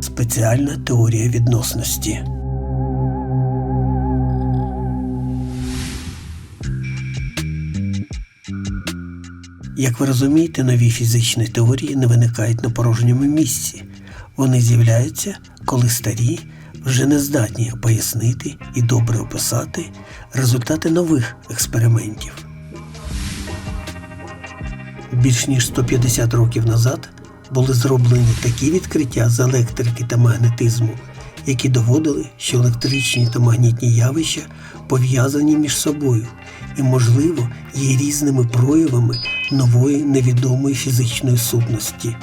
Спеціальна теорія відносності. Як ви розумієте, нові фізичні теорії не виникають на порожньому місці. Вони з'являються, коли старі вже не здатні пояснити і добре описати результати нових експериментів. Більш ніж 150 років назад були зроблені такі відкриття з електрики та магнетизму, які доводили, що електричні та магнітні явища пов'язані між собою і, можливо, є різними проявами нової невідомої фізичної сутності.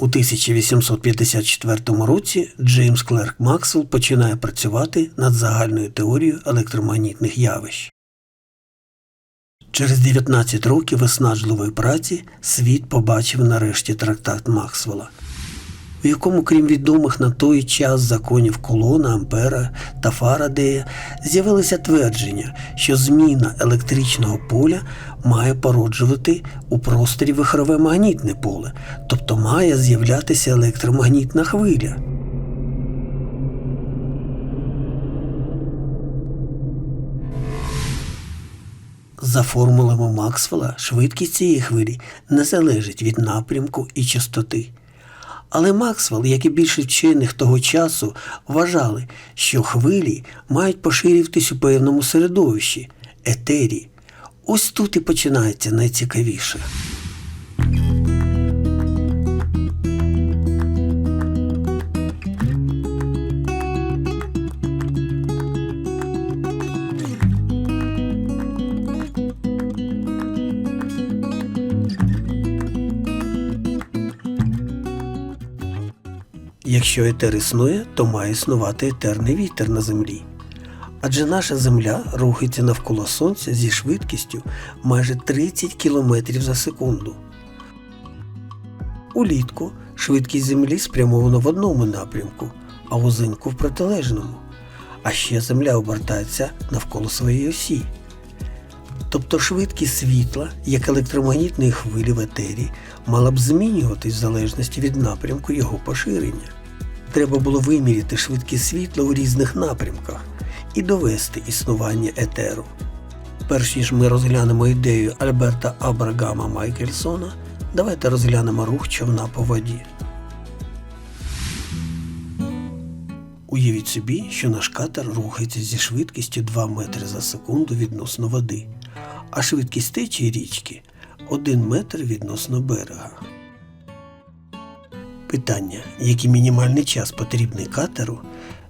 У 1854 році Джеймс Клерк Максвелл починає працювати над загальною теорією електромагнітних явищ. Через 19 років виснажливої праці світ побачив нарешті трактат Максвелла, в якому, крім відомих на той час законів Колона, Ампера та Фарадея, з'явилися твердження, що зміна електричного поля має породжувати у просторі вихрове магнітне поле, тобто має з'являтися електромагнітна хвиля. За формулами Максвелла, швидкість цієї хвилі не залежить від напрямку і частоти. Але Максвелл, як і більше вчених того часу, вважали, що хвилі мають поширюватись у певному середовищі етері. Ось тут і починається найцікавіше. Якщо етер існує, то має існувати етерний вітер на землі. Адже наша Земля рухається навколо Сонця зі швидкістю майже 30 км за секунду. Улітку швидкість Землі спрямована в одному напрямку, а узимку в протилежному. А ще Земля обертається навколо своєї осі. Тобто швидкість світла, як електромагнітної хвилі в етері, мала б змінюватись в залежності від напрямку його поширення. Треба було виміряти швидкість світла у різних напрямках і довести існування етеру. Перш ніж ми розглянемо ідею Альберта Абрагама Майкельсона, давайте розглянемо рух човна по воді. Уявіть собі, що наш катер рухається зі швидкістю 2 метри за секунду відносно води, а швидкість течії річки 1 метр відносно берега. Питання, який мінімальний час потрібний катеру,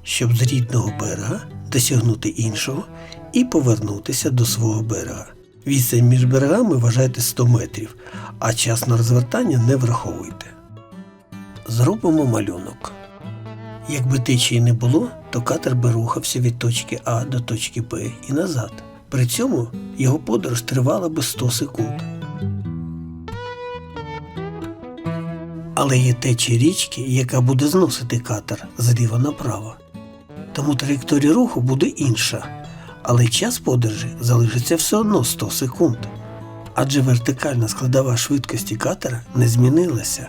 щоб з рідного берега досягнути іншого і повернутися до свого берега. Відстань між берегами вважайте 100 метрів, а час на розвертання не враховуйте. Зробимо малюнок. Якби течії не було, то катер би рухався від точки А до точки Б і назад. При цьому його подорож тривала би 100 секунд. Але є течія річки, яка буде зносити катер зліва направо. Тому траєкторія руху буде інша, але час подорожі залишиться все одно 100 секунд. Адже вертикальна складова швидкості катера не змінилася.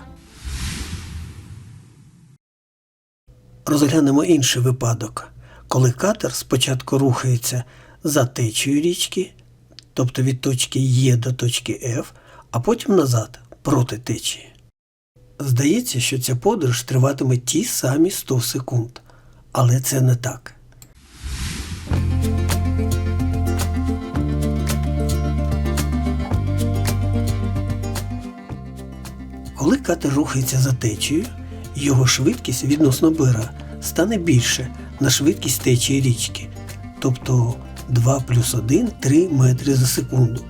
Розглянемо інший випадок, коли катер спочатку рухається за течією річки, тобто від точки Е до точки F, а потім назад проти течії. Здається, що ця подорож триватиме ті самі 100 секунд, але це не так. Коли катер рухається за течією, його швидкість відносно бира стане більше на швидкість течії річки, тобто 2 плюс 1 3 метри за секунду.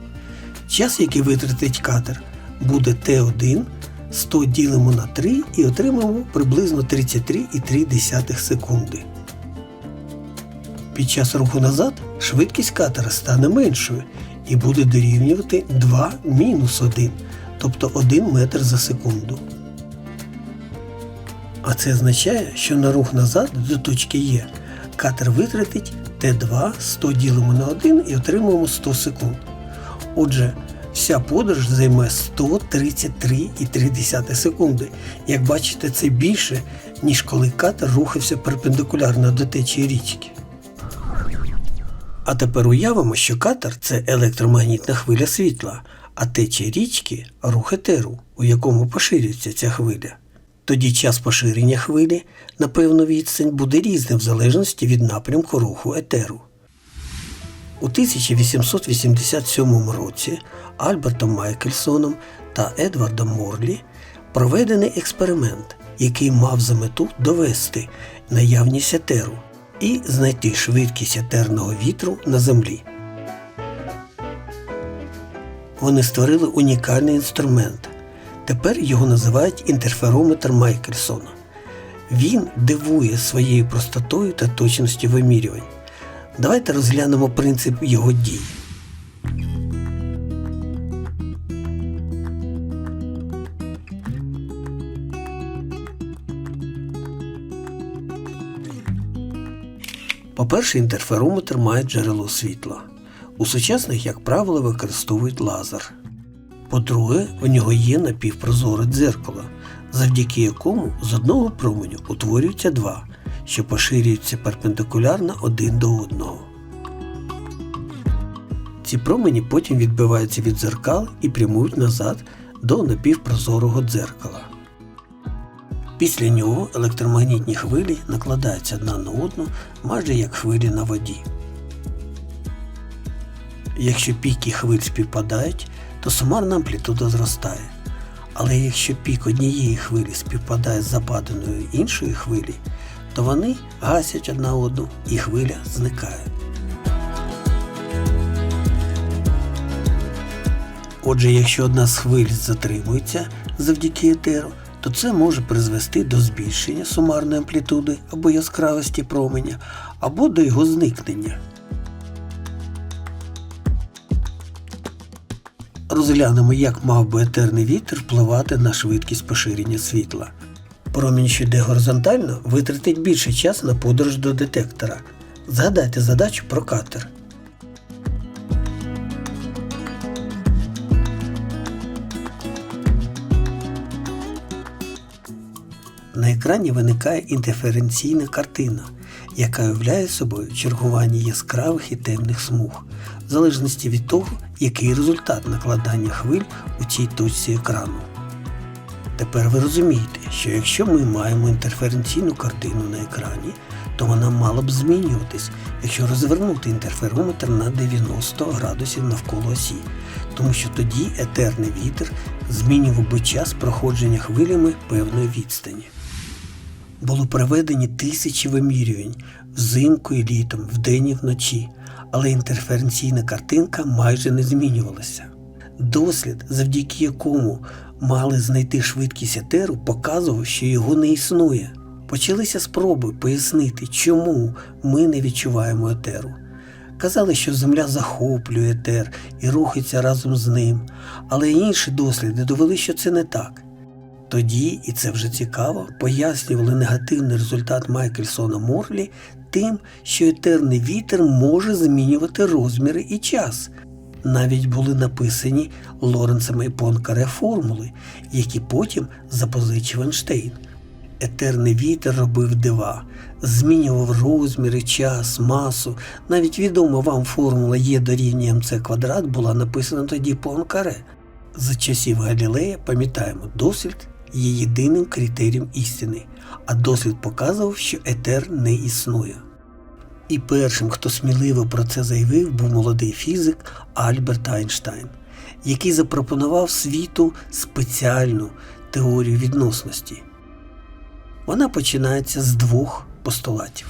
Час, який витратить катер, буде Т1, 100 ділимо на 3 і отримаємо приблизно 33,3 секунди. Під час руху назад швидкість катера стане меншою і буде дорівнювати 2 мінус 1, тобто 1 метр за секунду. А це означає, що на рух назад до точки Е катер витратить Т2 100 ділимо на 1 і отримуємо 100 секунд. Отже, вся подорож займе 133,3 секунди. Як бачите, це більше, ніж коли катер рухався перпендикулярно до течії річки. А тепер уявимо, що катер це електромагнітна хвиля світла, а течія річки рух етеру, у якому поширюється ця хвиля. Тоді час поширення хвилі на певну відстань буде різним в залежності від напрямку руху етеру. У 1887 році Альбертом Майкельсоном та Едвардом Морлі проведений експеримент, який мав за мету довести наявність етеру і знайти швидкість етерного вітру на Землі. Вони створили унікальний інструмент. Тепер його називають інтерферометр Майкельсона. Він дивує своєю простотою та точністю вимірювань. Давайте розглянемо принцип його дій. По-перше, інтерферометр має джерело світла. У сучасних, як правило, використовують лазер. По-друге, у нього є напівпрозоре дзеркало, завдяки якому з одного променю утворюються два, що поширюються перпендикулярно один до одного. Ці промені потім відбиваються від дзеркал і прямують назад до напівпрозорого дзеркала. Після нього електромагнітні хвилі накладаються одна на одну майже як хвилі на воді. Якщо піки хвиль співпадають, то сумарна амплітуда зростає. Але якщо пік однієї хвилі співпадає з западеною іншої хвилі, то вони гасять одна одну і хвиля зникає. Отже, якщо одна з хвиль затримується завдяки етеру, то це може призвести до збільшення сумарної амплітуди або яскравості променя, або до його зникнення. Розглянемо, як мав би етерний вітер впливати на швидкість поширення світла. Промінь, що йде горизонтально, витратить більше часу на подорож до детектора. Згадайте задачу про катер. На екрані виникає інтерференційна картина, яка уявляє собою чергування яскравих і темних смуг, в залежності від того, який результат накладання хвиль у цій точці екрану. Тепер ви розумієте, що якщо ми маємо інтерференційну картину на екрані, то вона мала б змінюватись, якщо розвернути інтерферометр на 90 градусів навколо осі, тому що тоді етерний вітер змінював би час проходження хвилями певної відстані. Було проведені тисячі вимірювань взимку і літом, вдень і вночі, але інтерференційна картинка майже не змінювалася. Дослід, завдяки якому мали знайти швидкість етеру, показував, що його не існує. Почалися спроби пояснити, чому ми не відчуваємо етеру. Казали, що Земля захоплює етер і рухається разом з ним, але інші досліди довели, що це не так. Тоді, і це вже цікаво, пояснювали негативний результат Майкельсона Морлі тим, що етерний вітер може змінювати розміри і час. Навіть були написані Лоренцем і Понкаре формули, які потім запозичив Ейнштейн. Етерний вітер робив дива, змінював розміри, час, масу. Навіть відома вам формула Є дорівнює МЦ квадрат була написана тоді Понкаре. За часів Галілея, пам'ятаємо, дослід є єдиним критерієм істини, а дослід показував, що етер не існує. І першим, хто сміливо про це заявив, був молодий фізик Альберт Айнштайн, який запропонував світу спеціальну теорію відносності. Вона починається з двох постулатів.